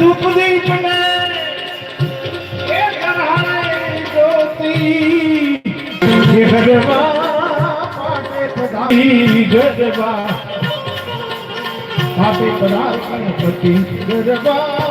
સુખદીપ ને એ કરહાય જ્યોતિ. જગવા પાટે સદાઈ જગવા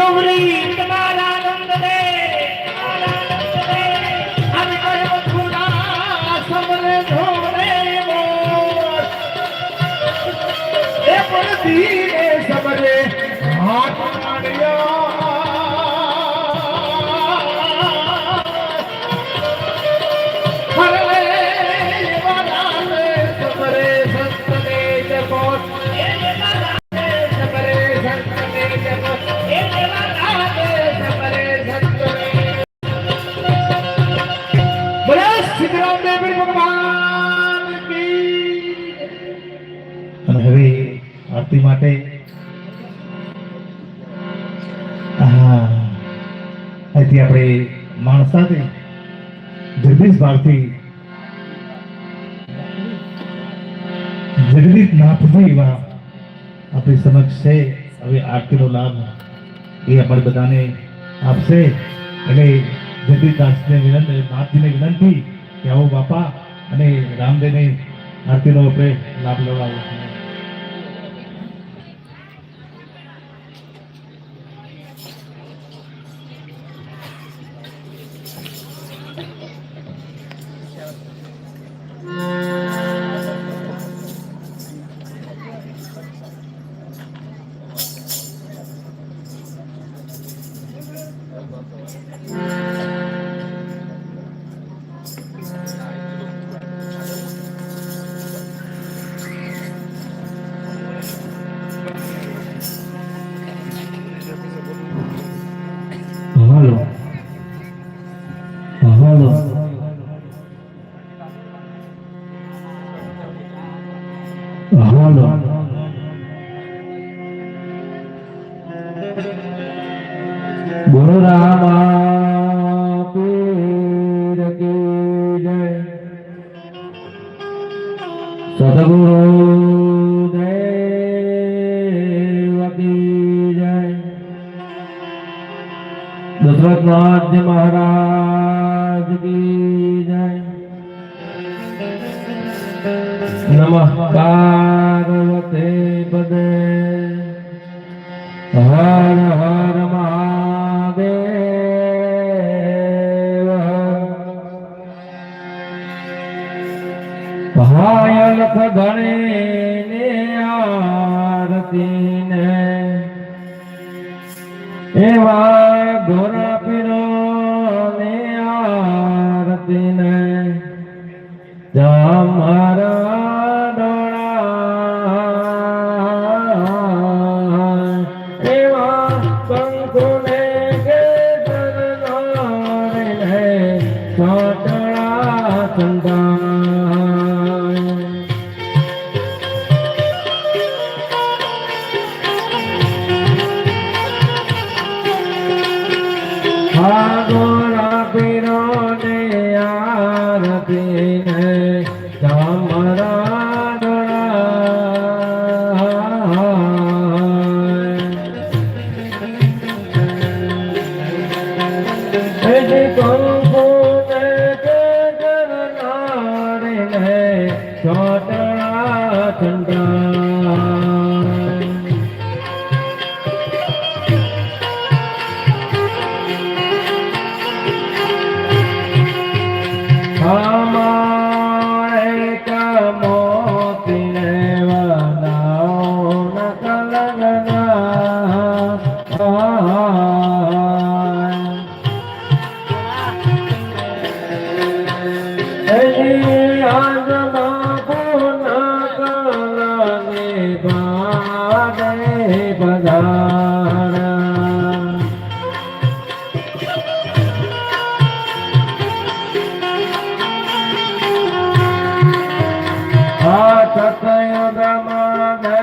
ગૌરી તમારા નંદને અમે કહ્યો ખુદા સમરે ધોરે એ પણ ધીરે સમરે હાથ આરતી માટે. હા અહીંથી આપણે માણસાથી જગદીશ ભારતી જગદીશ નાથજી એવા આપણી સમક્ષ છે. હવે આરતીનો લાભ એ આપણે બધાને આપશે. એટલે જગદીશદાસને વિનંતી નાથજીને વિનંતી કે આવો બાપા અને રામદેવને આરતીનો આપણે લાભ લેવડાવો. સદગુરુ દેવ કી જય દશરથ રાજ્ય મહારાજ કી જય નમઃ પાર્વતે હર હર હાય લખ ગણે ને આરતી ને એવા ઘોરા પીરો ને આરતી ને તમારા ડોળા એવા કંકુ કે દરનારે આગોરા ધન્યા